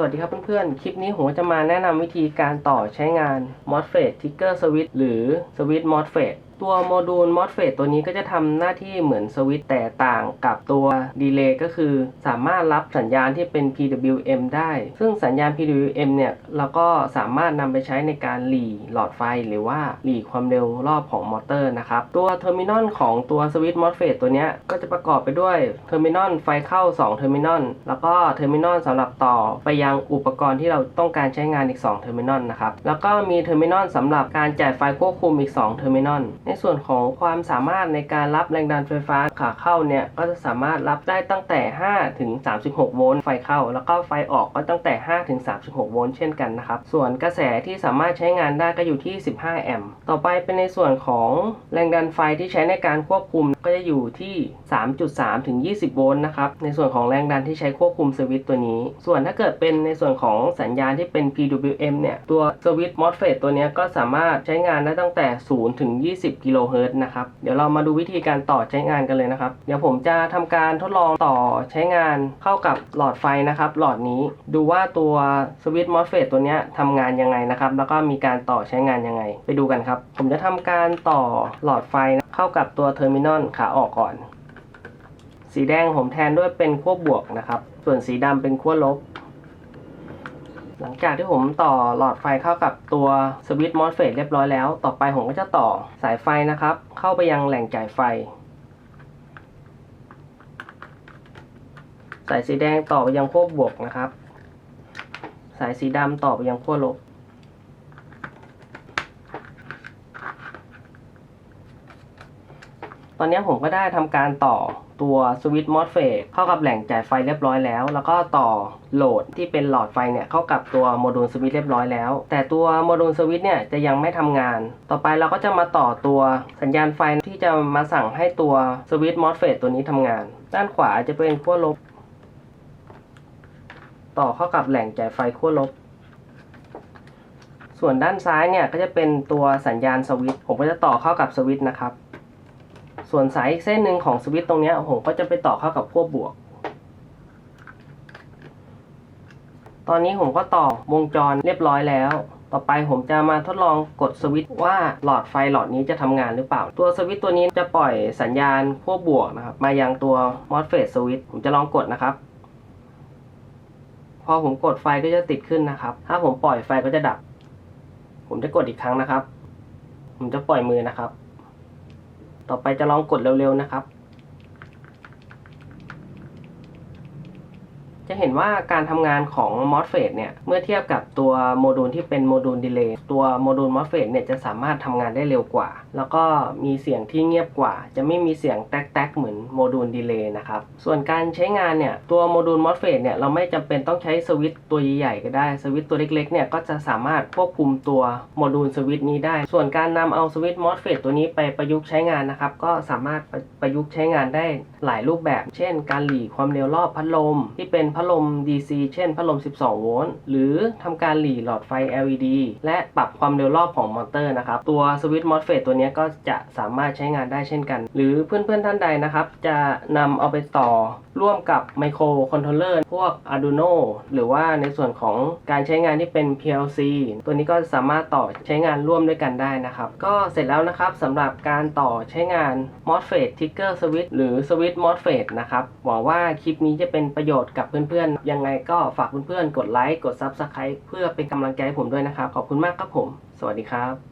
สวัสดีครับเพื่อนๆ คลิปนี้ผมจะมาแนะนำวิธีการต่อใช้งาน MOSFET Trigger Switch หรือ Switch MOSFET ตัวโมดูล MOSFET ตัวนี้ก็จะทำหน้าที่เหมือนสวิตช์แต่ต่างกับตัวดีเลย์ก็คือสามารถรับสัญญาณที่เป็น PWM ได้ ซึ่งสัญญาณ PWM เนี่ยเราก็สามารถนำไปใช้ในการหลีหลอดไฟหรือว่าหลีความเร็วรอบของมอเตอร์นะครับ ตัวเทอร์มินอลของตัวสวิตช์ MOSFET ตัวนี้ก็จะประกอบไปด้วยเทอร์มินอลไฟเข้า2เทอร์มินอลแล้วก็เทอร์มินอลสำหรับต่อไปยังอุปกรณ์ที่เราต้องการใช้งานอีก2เทอร์มินอลนะครับแล้วก็มีเทอร์มินอลสำหรับการจ่ายไฟควบคุมอีก2เทอร์มินอลในส่วนของความสามารถในการรับแรงดันไฟฟ้าขาเข้าเนี่ยก็จะสามารถรับได้ตั้งแต่ 5 ถึง 36 โวลต์ไฟเข้า แล้วก็ไฟออกก็ตั้งแต่ 5 ถึง 36 โวลต์เช่นกันนะครับส่วนกระแสที่สามารถใช้งานได้ก็อยู่ที่ 15 แอมป์ต่อไปเป็นในส่วนของแรงดันไฟที่ใช้ในการควบคุมก็จะอยู่ที่ 3.3 ถึง 20 โวลต์นะครับในส่วนของแรงดันที่ใช้ควบคุมสวิตตัวนี้ ส่วนถ้าเกิดเป็นในส่วนของสัญญาณที่เป็น PWM เนี่ยตัวสวิตช์ MOSFET ตัวนี้ก็สามารถใช้งานได้ตั้งแต่ 0 ถึง 20กิโลเฮิรตซ์นะครับ เดี๋ยวเรามาดูวิธีการต่อใช้งานกันเลยนะครับ เดี๋ยวผมจะทำการทดลองต่อใช้งานเข้ากับหลอดไฟนะครับ หลอดนี้ดูว่าตัวสวิตช์ MOSFET ตัวนี้ทำงานยังไงนะครับ แล้วก็มีการต่อใช้งานยังไง ไปดูกันครับ ผมจะทำการต่อหลอดไฟเข้ากับตัวเทอร์มินอลขาออกก่อน สีแดงผมแทนด้วยเป็นขั้วบวกนะครับ ส่วนสีดำเป็นขั้วลบ หลังจากที่ผมต่อหลอดไฟเข้ากับตัวสวิตช์มอสเฟตเรียบร้อยแล้ว ต่อไปผมก็จะต่อสายไฟนะครับ เข้าไปยังแหล่งจ่ายไฟ สายสีแดงต่อไปยังขั้วบวกนะครับ สายสีดำต่อไปยังขั้วลบ ตอนนี้ผมก็ได้ทำการต่อตัวสวิตช์มอสเฟตเข้ากับแหล่งจ่ายไฟเรียบร้อยแล้ว แล้วก็ต่อโหลดที่เป็นหลอดไฟเนี่ยเข้ากับตัวโมดูลสวิตช์เรียบร้อยแล้ว แต่ตัวโมดูลสวิตช์เนี่ยจะยังไม่ทำงาน ต่อไปเราก็จะมาต่อตัวสัญญาณไฟที่จะมาสั่งให้ตัวสวิตช์มอสเฟตตัวนี้ทำงาน ด้านขวาจะเป็นขั้วลบ ต่อเข้ากับแหล่งจ่ายไฟขั้วลบ ส่วนด้านซ้ายเนี่ยก็จะเป็นตัวสัญญาณสวิตช์ผมก็จะต่อเข้ากับสวิตช์นะครับ ส่วนสายอีกเส้นหนึ่งของสวิตช์ตรงนี้ผมก็จะไปต่อเข้ากับขั้วบวก ตอนนี้ผมก็ต่อวงจรเรียบร้อยแล้ว ต่อไปผมจะมาทดลองกดสวิตช์ว่าหลอดไฟหลอดนี้จะทำงานหรือเปล่า ตัวสวิตช์ตัวนี้จะปล่อยสัญญาณขั้วบวกนะครับ มายังตัว MOSFET สวิตช์ผมจะลองกดนะครับ พอผมกดไฟก็จะติดขึ้นนะครับ ถ้าผมปล่อยไฟก็จะดับ ผมจะกดอีกครั้งนะครับ ผมจะปล่อยมือนะครับ ต่อไปจะลองกดเร็วๆนะครับ จะเห็นว่าการทำงานของ MOSFET เนี่ย เมื่อเทียบกับตัวโมดูลที่เป็นโมดูลดีเลย์ตัวโมดูล MOSFET เนี่ยจะสามารถทำงานได้เร็วกว่า แล้วก็มีเสียงที่เงียบกว่า จะไม่มีเสียงแต๊กๆเหมือนโมดูลดีเลย์นะครับ ส่วนการใช้งานเนี่ย ตัวโมดูล MOSFET เนี่ยเราไม่จำเป็นต้องใช้สวิตตัวใหญ่ๆก็ได้ สวิตตัวเล็กๆเนี่ยก็จะสามารถควบคุมตัวโมดูลสวิตนี้ได้ ส่วนการนำเอาสวิตช์ MOSFET ตัวนี้ไปประยุกต์ใช้งานนะครับ ก็สามารถประยุกต์ใช้งานได้หลายรูปแบบ เช่น การหลีความเร็วรอบพัดลมที่เป็นพัดลม DC เช่นพัดลม 12 โวลต์ หรือทำการหลีหลอดไฟ LED และปรับความเร็วรอบของมอเตอร์นะครับ ตัวสวิตช์ MOSFET ตัวนี้ก็จะสามารถใช้งานได้เช่นกัน หรือเพื่อนๆท่านใดนะครับ จะนำเอาไปต่อร่วมกับไมโครคอนโทรลเลอร์พวก Arduino หรือว่าในส่วนของการใช้งานที่เป็น PLC ตัวนี้ก็สามารถต่อใช้งานร่วมด้วยกันได้นะครับ ก็เสร็จแล้วนะครับสำหรับการต่อใช้งาน MOSFET Trigger Switch หรือ Switch MOSFET นะครับหวังว่าคลิปนี้จะเป็นประโยชน์กับเพื่อนๆ ยังไงก็ฝากเพื่อนๆ กดไลค์ กด Subscribe เพื่อเป็นกำลังใจให้ผมด้วยนะครับ ขอบคุณมากครับผม สวัสดีครับ